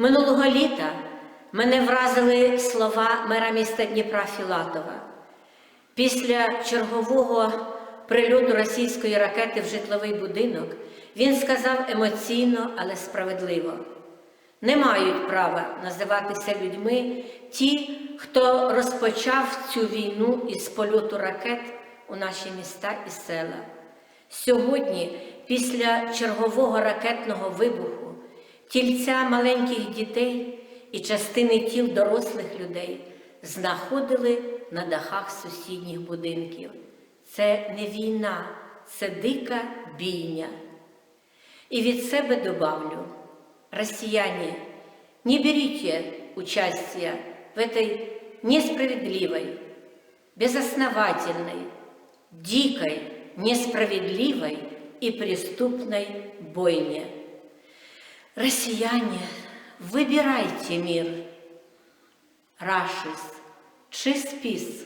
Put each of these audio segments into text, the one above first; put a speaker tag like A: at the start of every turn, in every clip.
A: Минулого літа мене вразили слова мера міста Дніпра Філатова. Після чергового прильоту російської ракети в житловий будинок він сказав емоційно, але справедливо: не мають права називатися людьми ті, хто розпочав цю війну із польоту ракет у наші міста і села. Сьогодні, після чергового ракетного вибуху, тільця маленьких дітей і частини тіл дорослих людей знаходили на дахах сусідніх будинків. Це не війна, це дика бійня. И від себе добавлю, россияне, не берите участия в этой несправедливой, безосновательной, дикой, несправедливой и преступной бойне. Россияне, выбирайте мир. Рашис чи спіс.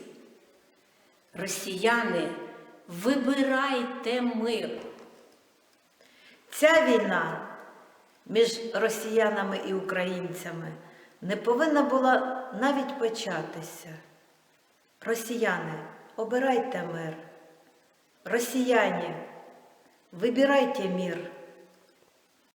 A: Росіяни, вибирайте мир.
B: Ця війна між росіянами і українцями не повинна була навіть початися. Росіяни, обирайте мир. Росіяни, вибирайте мир.